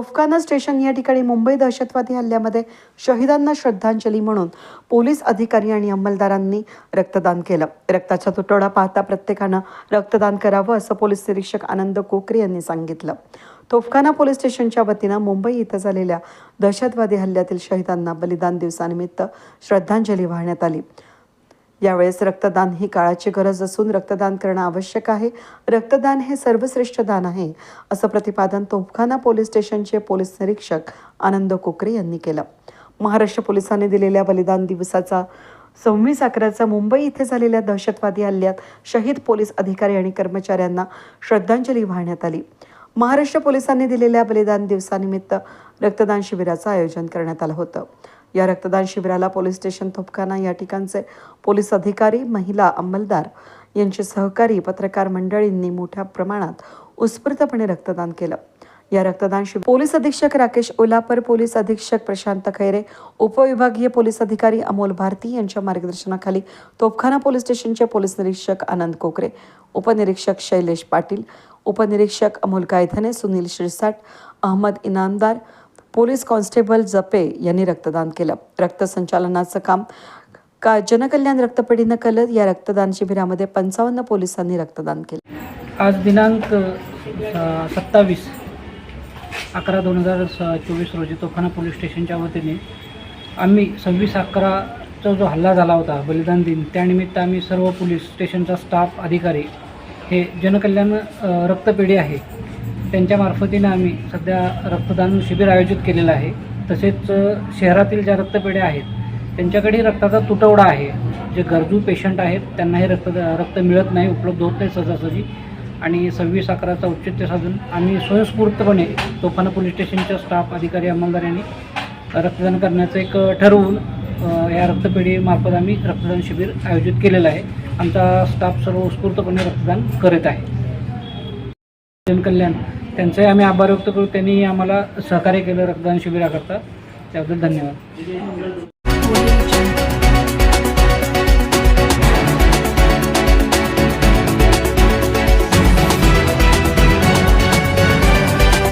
तोफखाना station या ठिकाणी मुंबई दहशतवादी हल्ल्यामध्ये शहीदांना श्रद्धांजली म्हणून पोलीस अधिकारी आणि अंमलदारांनी रक्तदान केलं. रक्ताचा तुटवडा पाहता प्रत्येकानं रक्तदान करावं असं पोलीस निरीक्षक आनंद कोकरे यांनी सांगितलं. तोफखाना पोलीस स्टेशनच्या वतीनं मुंबई इथं झालेल्या दहशतवादी हल्ल्यातील शहीदांना बलिदान दिवसानिमित्त श्रद्धांजली वाहण्यात आली. यावेळेस रक्तदान ही काळाची गरज असून रक्तदान करणं आवश्यक आहे. रक्तदान हे सर्वश्रेष्ठ दान आहे असं प्रतिपादन तोफखाना पोलीस स्टेशनचे पोलीस निरीक्षक आनंद कोकरे यांनी केलं. महाराष्ट्र पोलिसांनी दिलेल्या बलिदान दिवसाचा सव्वीस अकराचा मुंबई इथे झालेल्या दहशतवादी हल्ल्यात शहीद पोलीस अधिकारी आणि कर्मचाऱ्यांना श्रद्धांजली वाहण्यात आली. महाराष्ट्र पोलिसांनी दिलेल्या बलिदान दिवसानिमित्त रक्तदान शिबिराचं आयोजन करण्यात आलं होतं. या रक्तदान शिबिराला पोलीस स्टेशन तोफखाना या ठिकाणचे पोलीस अधिकारी महिला अंमलदार यांचे सहकारी पत्रकार मंडळींनी मोठ्या प्रमाणात उत्स्फूर्तपणे रक्तदान केलं. या रक्तदान शिबिर पोलीस अधीक्षक राकेश ओलापर पोलीस अधीक्षक प्रशांत खैरे उपविभागीय पोलीस अधिकारी अमोल भारती यांच्या मार्गदर्शनाखाली तोफखाना पोलीस स्टेशनचे पोलीस निरीक्षक आनंद कोकरे उपनिरीक्षक शैलेश पाटील उपनिरीक्षक अमोल कायथने सुनील शिरसाट अहमद इनामदार पोलीस कॉन्स्टेबल जपे यांनी रक्तदान केलं. रक्तसंचालनाचं काम का जनकल्याण रक्तपेढीनं केलं? या रक्तदान शिबिरामध्ये पंचावन्न पोलिसांनी रक्तदान केलं. आज दिनांक सत्तावीस अकरा दोन हजार चोवीस रोजी तोफाना पोलीस स्टेशनच्या वतीने आम्ही सव्वीस अकराचा जो हल्ला झाला होता बलिदान दिन त्यानिमित्त आम्ही सर्व पोलीस स्टेशनचा स्टाफ अधिकारी हे जनकल्याण रक्तपेढी आहे. त्यांच्या मार्फतीनं आम्ही सध्या रक्तदान शिबिर आयोजित केलेलं आहे. तसेच शहरातील ज्या रक्तपेढ्या आहेत त्यांच्याकडे रक्ताचा तुटवडा आहे. जे गरजू पेशंट आहेत त्यांना हे रक्त रक्त मिळत नाही उपलब्ध होत नाही सहजासहजी आणि सव्वीस अकराचा औचित्य साधून आम्ही स्वयंस्फूर्तपणे तोफाना पोलीस स्टेशनच्या स्टाफ अधिकारी अंमलदार यांनी रक्तदान करण्याचं एक ठरवून या रक्तपेढीमार्फत आम्ही रक्तदान शिबिर आयोजित केलेलं आहे. आमचा स्टाफ सर्व उत्स्फूर्तपणे रक्तदान करत आहे. जनकल्याण त्यांचाही आम्ही आभार व्यक्त करू. त्यांनी आम्हाला सहकार्य केलं रक्तदान शिबिराकरता. त्याबद्दल धन्यवाद.